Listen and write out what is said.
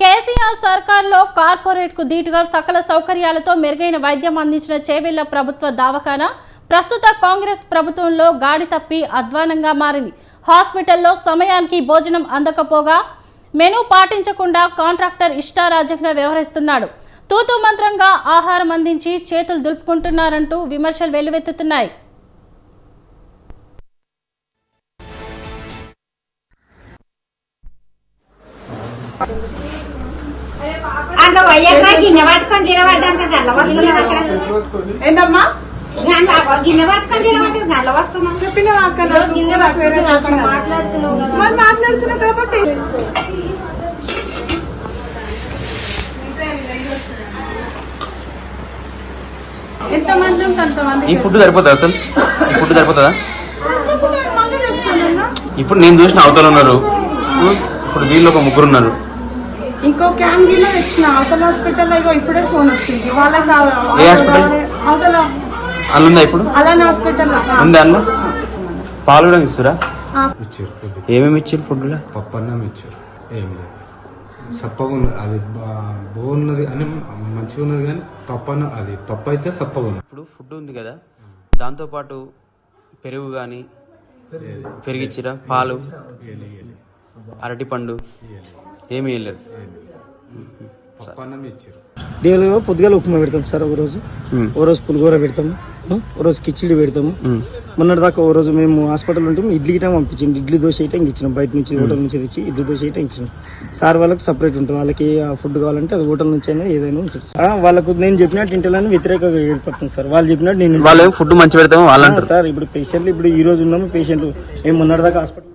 కేసీఆర్ సర్కార్లో కార్పొరేట్కు ధీటుగా సకల సౌకర్యాలతో మెరుగైన వైద్యం అందించిన చేవెళ్ళ ప్రభుత్వ దవాఖానా ప్రస్తుత కాంగ్రెస్ ప్రభుత్వంలో గాడి తప్పి అధ్వానంగా మారింది. హాస్పిటల్లో సమయానికి భోజనం అందకపోగా మెనూ పాటించకుండా కాంట్రాక్టర్ ఇష్టారాజ్యంగా వ్యవహరిస్తున్నాడు. తూతు మంత్రంగా ఆహారం అందించి చేతులు దులుపుకుంటున్నారంటూ విమర్శలు వెల్లువెత్తుతున్నాయి. అంత వయ్యాక గిన్నె పట్టుకొని తినబడ్డాక గల్ల వస్తున్నాం అక్కడ. ఏందమ్మా? గిన్నె పట్టుకొని గల్ల చెప్పిన మాట్లాడుతున్నావు మరి కాబట్టి. ఈ ఫుడ్ సరిపోతుందా అసలు? ఈ ఫుడ్ సరిపోతుందా? ఇప్పుడు నేను చూసిన అవతల ఉన్నారు. ఇప్పుడు వీళ్ళు ఒక ముగ్గురు ఉన్నారు. ఇంకో క్యాన్ గిన్నె తెచ్చిన అవతల హాస్పిటల్ ఇగో ఇప్పుడే ఫోన్ వచ్చింది. వాళ్ళకి? అవతల ఇప్పుడు? అలానే హాస్పిటల్ ఉంది అందులో పాలు కూడా ఇస్తురా ఇచ్చారు ఫుడ్. ఏమేమి ఇచ్చారు ఫుడ్లో? పప్పు అన్నం ఇచ్చారు. ఏం లేదు. సప్పగా ఉన్నది. అది బా- బాగున్నది అని మంచిగా ఉన్నది కానీ పప్పు అన్నం అది. పప్పు అయితే సప్పగా ఉన్నది. ఇప్పుడు ఫుడ్ ఉంది కదా. దాంతో పాటు పెరుగు కానీ పెరిగిచ్చిరా? పాలు? అరటిపండు ఏమి వేయలేదు డైలీగా పొద్దుగాల ఉప్మా పెడతాం సార్ ఒక రోజు. పులిగూర పెడతాము రోజు కిచిడి పెడతాము మొన్నటి దాకా ఓ రోజు మేము హాస్పిటల్ ఉంటే ఇడ్లీ గిటం పంపించింది ఇడ్లీ దోశ ఐటమ్ ఇచ్చినాం. బయట నుంచి హోటల్ నుంచి తెచ్చి ఇడ్లీ దోశ ఐటమ్ ఇచ్చినాం సార్ వాళ్ళకి సపరేట్ ఉంటుంది. వాళ్ళకి ఆ ఫుడ్ కావాలంటే అది హోటల్ నుంచి అయినా ఏదైనా ఉంటుంది వాళ్ళకు నేను చెప్పినట్టు ఇంటలని వ్యతిరేకంగా ఏర్పడుతుంది సార్. వాళ్ళు చెప్పినట్టు నేను వాళ్ళు ఫుడ్ మంచి పెడతాము సార్ ఇప్పుడు పేషెంట్లు ఇప్పుడు ఈ రోజు ఉన్నాము. పేషెంట్లు మేము మొన్నటి దాకా హాస్పిటల్